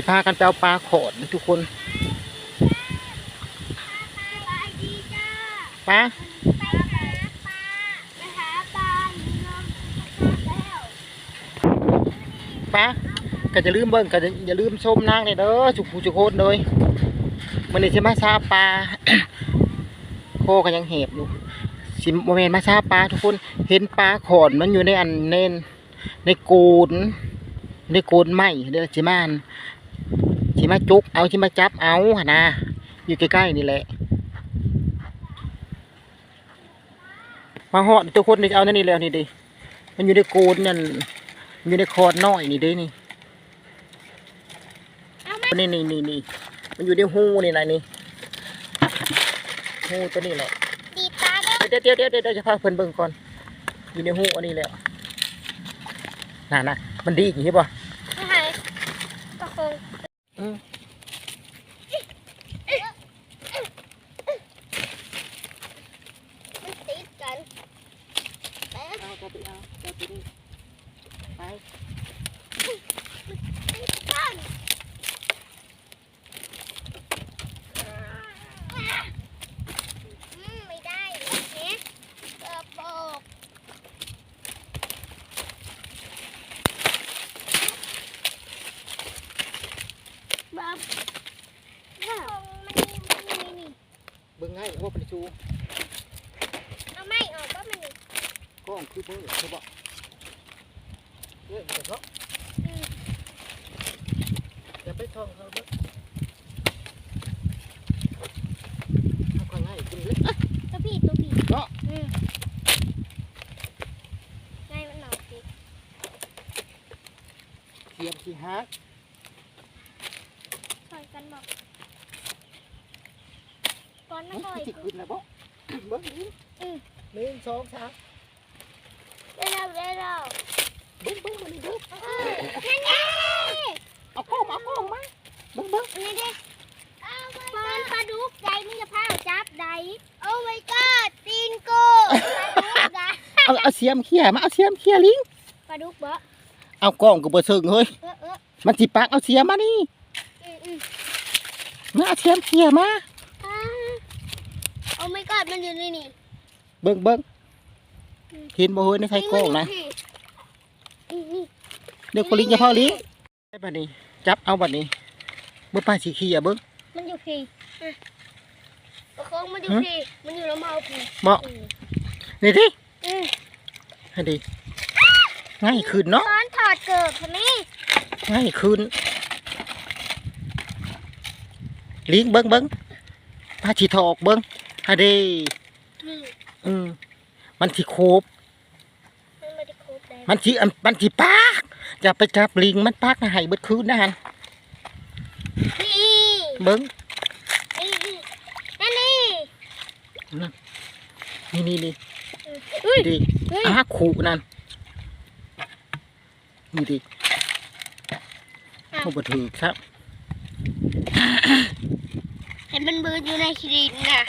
สิพากันไปเอาปลาขอดทุกคนสบายดีจ้าปลาไปหาปลาไปหาปลาอยู่ลมแล้วปลาก็จะลืมเบิ่งก็จะอย่าลืมชมนางเลยเด้อสุขผู้สุขโคนเลยมันนี่สิมาซาปลาโคก็ยังเห็บอยู่สิโมเมนมาซาปลาทุกคนเห็นปลาขอนมันอยู่ในอันเนนในโกนในโกนไม้เด้อสิมาอัน สิมาจุกเอาสิมาจับเอาหนนะอยู่ใกล้ๆนี่แหละมาหอดทุกคนนี่เอานั่นนี่แล้วนี่ดิมันอยู่ในโกนนั่นอยู่ในคอดน้อยนี่ด้นี่นี่นี่นี่นี่มันอยู่ในหูนี่แหละนี่หูตัวนี้แหละเด้อเดี๋ยวเดี๋ยวเดี๋ยวเดี๋ยวจะพาเพิ่นเบิ่งก่อนอยู่ในหูอันนี้แหละน่ะนะมันดีอย่างนี้ป่ะ ไม่หายก็คง อืม มันติดกัน ไปเอาตัวนี้เอาตัวนี้ไปไม่ได้เกิดโปกบบแบบมันมีนี่ เบิ่งง่ายเพราะว่าเป็นชู เอาไม่ออกก็มันนี่ กล้องคือเบิ่งเขาบอกเฮ้ยเดี๋ยวเขาอืมอย่าไปท่องเขาเบิ่งเอาก็ง่ายจริงเลยตัวพี่ตัวพี่เนาะอืมง่ายมันหนาวสิเทียมสิฮักถอยกันบอกก่อนมามันถอยสิขึ้นแล้วบ่เบิ่งนี่อืมหนึ่งสองสาม เร็วเร็วเร็วบิ่งเบิ่งมันนี่เบิ่งเออนั่นไงเอากล้องเอากล้องมาเบิ่งเบิ่งอันนี้ดิปอนปลาดุกใหญ่มีกระเพราจับใดโอ้ my god ตีนโกปลาดุกอะเอาเอาเสียมเขี่ยมาเอาเสียมเขี่ยลิงปลาดุกเบอเอากล้องก็บ่เซิงเฮ้ยมันสิปักเอาเสียมมานี่มาเอาเสียมเขี่ยมาโอ้ my god มันอยู่ในนี่เบิ่งเบิ่ง ห็นบ่เฮ้ยในไฟกล้องนะอืมอืมเดี๋ยวก็ลิงจะพ่อลิงได้บัดนี้ จับเอาบัดนี้เบิ่งป้าสิเขี่ยเบิ่งมันอยู่พี่อะประคองมันอยู่พี่มันอยู่แล้วมาเอาพี่เหมาะอืมนี่ดิอืมให้ดีง่ายขึ้นเนาะตอนถอดเกิบใช่ไหมง่ายขึ้นลิงเบิ่งเบิ่งป้าสิถอกเบิ่งให้ดีนี่อืม มันสิโคบมันไม่ได้ครบเลยมันสิอันมันสิปากอย่าไปจับลิงมันปากนะให้เบิดคืนนะฮันนี่เบิ่งนี่นี่นั่นนี่นี่นี่นี่เฮ้ยดีเฮ้ยอาขู่นั่นนี่ดิเขาบ่ถือครับเห็นมันบืนอยู่ในคลินน่ะ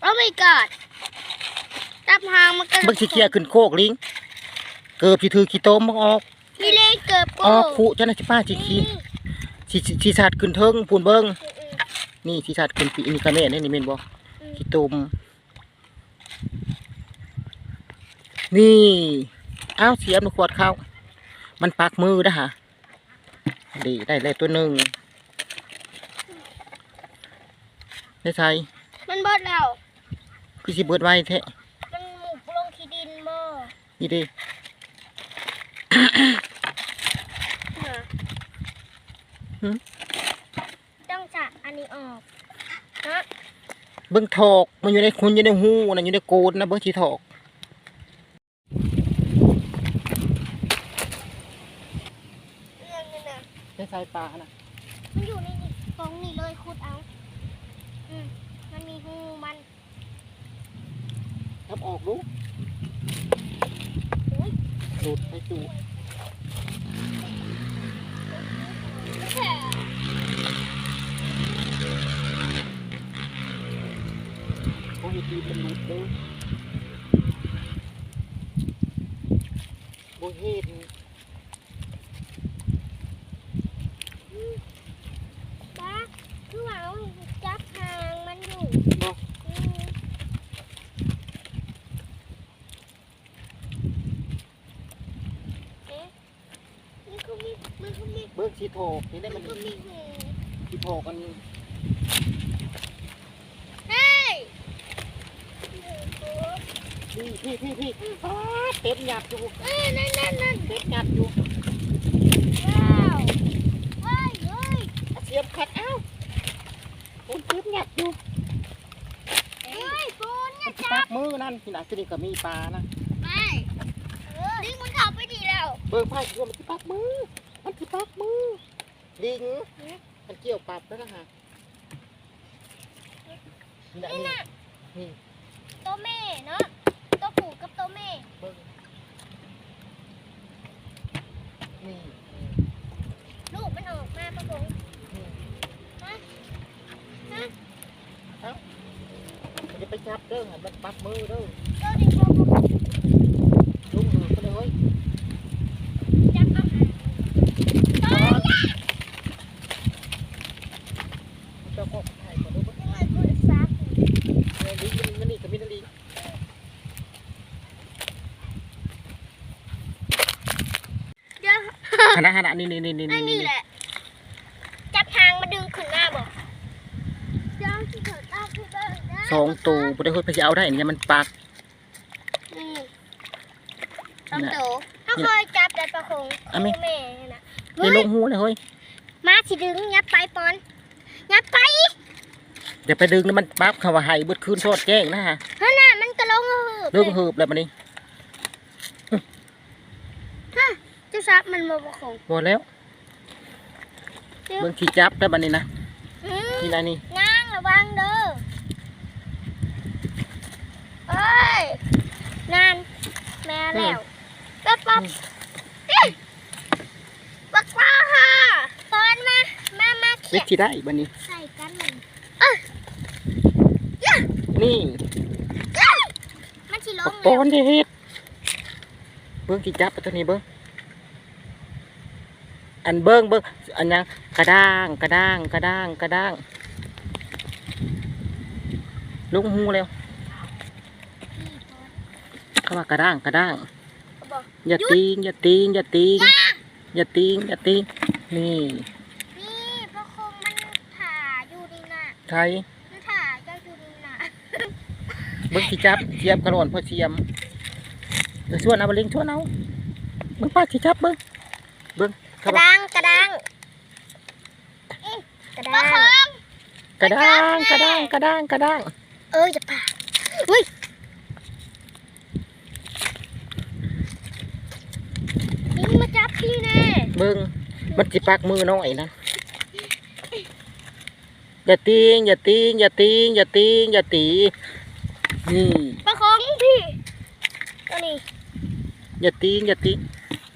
โอ้ my god ตับหางมันก็เบิ่งสิเกียขึ้นโคกลิง เกิบสิถือขี้โตมบ่ออกนี่เล่นเกิบโกออกขู่จังได๋สิป้าสิขี้สิสิสิสัตว์ขึ้นเทิงพูนเบิ่งนี่สิสัตว์ขึ้นปีนี่ก็แม่นนี่นี่แม่นบ่ขี้โตมนี่เอ้าเสียมในขวดข้าวมันปักมือนะฮะดีได้เลยตัวหนึงได้ใส่มันบดแล้วคือสิเบิดไว้แท้ มันหมุกลงขี้ดินบ่ นี่ดิน่ะหืมต้องจับอันนี้ออกฮะเบิ่งถอกมันอยู่ในคุณอยู่ในหูนะอยู่ในโกนนะเบิ่งสิถอกเรื่องนี้นะได้ใส่ปลานะมันอยู่ในนี่ตรงนี้เลยขุดเอา อืมมันมีหูมันครับออกดูโอ้ยดูดไปจูแค่โอ้ยดีมันดูดเด้อโอ้ยเฮ็ด มีมันก็มี เบิ้งสีโถกนี่ได้มันนก็มีหูสีโถกมันเฮ้ยพี่พี่พี่พี่เต็มหยัดอยู่เอ้ยนั่นนั่นนั่นเต็มหยัดอยู่ว้าวเฮ้ยเฮ้ยเสียบขัดเอ้าผมเต็มหยัดอยู่เฮ้ยปูนเนี่ยจับมือนั่นที่ไหนที่นี่ก็มีปลานะไม่ดึงมัน เข้าไปดีแล้วเบิ้งไพ่คือมันสิปักมือ มันสิปักมือ ลิง มันเกี่ยวปรับแล้วนะฮะนี่นะนี่นี่น่ะนี่ตัวแม่เนาะตัวผู้กับตัวแม่เบิ้งนี่ลูกมันออกมาประกงนี่ฮะฮะมันจะไปจับเด้อหันมันปักมือเด้อเจ้าดิงบอกว่า ลุงหือไปเลยเฮ้ย จับเอาหาตัวใหญ่ เจ้าก็ถ่ายก่อนเด้อเบิ้ง ยังไงกูจะซับ เนี่ยลิงมันมันนี่ก็มีนาลิง เดี๋ยว ขนาดขนาดนี่นี่นี่นี่ไอ้นี่นี่แหละ จับหางมาดึงขึ้นหน้าบอกสองตัวบ่ได้เฮ้ยไปสิเอาได้เนี่ยมันปัก นี่สองตัวถ้าเคยจับได้ประคงอะแม่แม่น่ะนี่ลงหูเลยเฮ้ยมาสิดึงยัดไปปอนยัดไปอย่าไปดึงนะมันปั๊บคำว่าไห้เบิดคืนโทษแจ้งนะฮะเฮ้ยน่ะมันก็ลงหืบเรื่องหืบแล้วมันนี่ ฮะเจ้าซับมันมาประคงหมดแล้วเบิ่งขี้จับได้บัดนี้นะอืมนี่นะนี่นางระวังเด้อเอ้ยนานแม่แล้วปั๊บปั๊บเอ้ยปักป้าค่ะปอนมามามาเล็เขีกยนที่ได้บัดนี้ ใส่กันหนึ่งนี่มันสิลปังกแล้ปอวนเฮ็ดเบิ่งขี้จับไปตัวนี้เบิ่ง อันเบิ่งเบิ่งอันยังกระด้างกระด้างกระด้างกระด้างลงหูแล้วเขาว่ากระด้างกระด้างบอกอย่าตีงอย่าตีงอย่าตีงอย่าตีงอย่าตีงนี่นี่พระคงมันถ่าอยู่ดีน่ะไทยมันถ่าเจ้าอยู่ดีน่ะเบิ้งสิจับเทียมกระโดนพอเทียมเดี๋ยวชวนเอาไปเลี้ยงชวนเอาเบิ้งป้าสิจับเบิ้งเบิ้ง กเขาระบอกดังกระดังเอ๊ะกระดังกระด้างกระด้างกระด้างกระด้างเออจะป่าอุ้ยนี่มาจับพี่แน่เบิ้งมันสิปักมือน้อยนะอย่าตีงอย่าตีงอย่าตีงอย่าตีงอย่าตีนี่ประคองพี่ตัวนี้อย่าตีงอย่าตีง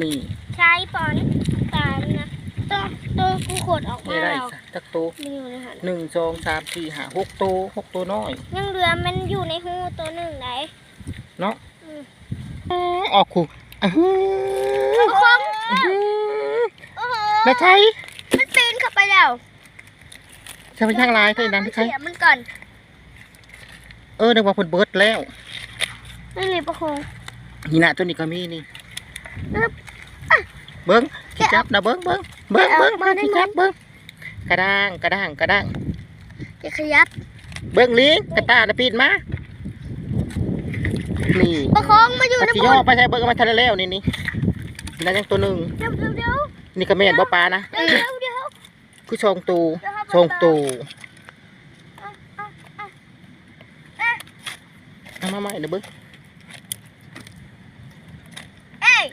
นี่ ใช้ปอนตามนะตัวตัวกูขดออกมานี่ได้แล้วจักตัวมีอยู่ในหันหนึ่งสองสามสี่ห้าหกตัวหกตัวน้อย ยังเหลือมันอยู่ในหูตัวหนึ่งไหนเนาะอืมออกขู่อื้อหือประคองอื้อหือโอ้โหไม่ใช่มันปีนเข้าไปแล้วจะไปย่างลายเท่านั้นไม่ใช่เสียมันก่อนเออนึกว่าเพิ่นเบิดแล้ว ไม่มีประคองนี่นะตัวนี้ก็มีนี่ อึ๊บ เบิ้งขี้จับนะเบิ้งเบิ้งเบิ้งเอาเบิ้งมามาได้ขี้ไหมจับเบิ้งกระด้างกระด้างกระด้างจะขยับ เบิ้งลิงกระตาตะปีนมานี่ประคองมาอยู่กระในสิบย่อนไปใช่เบิ้งเอามาทะเลแล้วนี่นี่นั่นยังตัวหนึ่งเดี๋ยวเดี๋ยวเดี๋ยวนี่ก็แม่นบ่ปลานะเดี๋ยวเดี๋ยวเดี๋ยวคือชองตูเดี๋ยวครับชองตูเอาเอาเอาเอามาใหม่เด้อเบิ้ง เอ้ย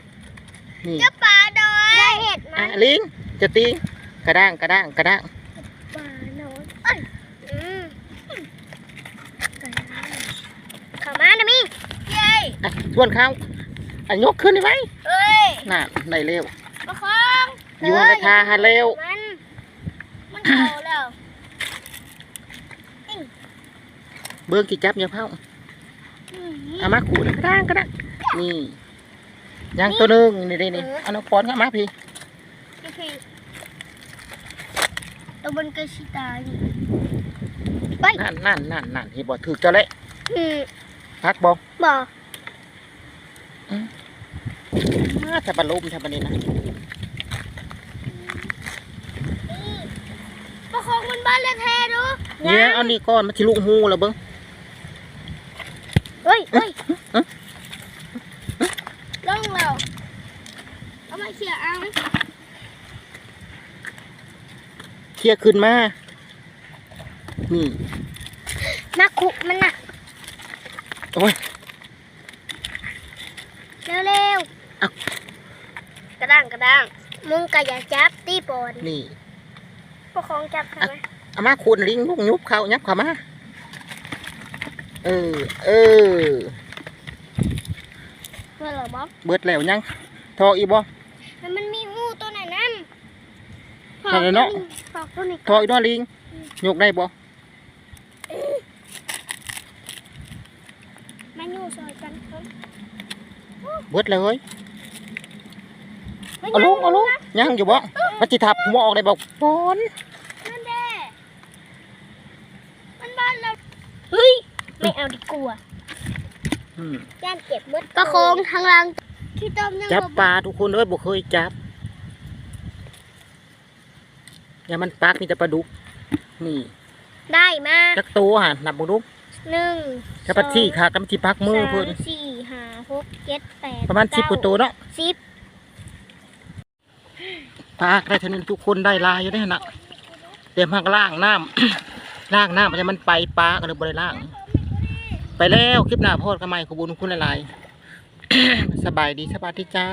นี่เจ้าป่าดอยได้เห็ดไหมอะลิงจะตีกระด้างกระด้างกระด้างป่าโนอนเอ้ยอืมเข้ามานะมี่เย้ยอะชวนเขาอะยกขึ้นได้ไหมเอ้ยน่ะได้เร็วประคองอยู่ในทาหาเร็วมันมันโตแล้วเบิ้งกี่จับอย่าเผาอืมเอามาขูดกระด้างกระด้างนี่ ยังตัวนึงนี่นี่นี่อันนั้นฟอนก็มาพี่ตับนกระชิตาไปนั่นนั่นนั่นนั่นที่บอกถือจะเละพักบอกบอกถ้าปลาลุ่มถ้าปลานี่นะประคองมันบ้านเลยแท้ดูเนี่ยอันนี้ก้อนมาที่ลูกหูแล้วเบิ้งเฮ้ยเฮ้ย ขี่ยเอาเคลียร์ขึ้นมา นี่นักขุกมันน่ะ โอ้ย เร็วเร็วอะกระด้างกระด้างมึงก็อย่าจับตีปอนนี่ พวกของจับใช่ไหมเอามาคูณลิงลูกยุบเขายับเขามา เออ เออ เมื่อเหรอบ๊อบ เบิดแล้วยัง ทออีบ่ แล้วมันมีงูตัวไหนนั่น นั่นน่ะเนาะฝอกตัวนี้ทออีน้อลิงยกได้บ่มาอยู่ซอยกันครับเบิดเลยเอาลงเอาลงยังอยู่บ่มันสิทับหัวออกได้บ่ปอนนั่นแด้มันบ้านเราเฮ้ยไม่เอาดีกว่าอืมย่านเก็บมดก็โค้งทางลังที่ต้มยังจับบ่ปลาทุกคนเอ้ยบ่เคยจับ อย่ามันปักมีแต่ปลาดุก นี่ได้มาจักตัวหั่นนับบ่ดุกหนึ่งถ้าปัดที่ขากับที่ปักมือเพิ่นสามสี่ห้าหกเจ็ดแปดประมาณ10กว่าตัวเนาะสิบปลาได้เท่านี้ทุกคนได้ลายอยู่ได้น่ะเดี๋ยวมันล่างน้ำล่างน้ำมันจะมันไปปลาก็เลยบ่ได้ล่าง ไปแล้วคลิปหน้าโพอดกันใหม่ขอบคุญคุณหลายๆสบายดีสบายดีจ้า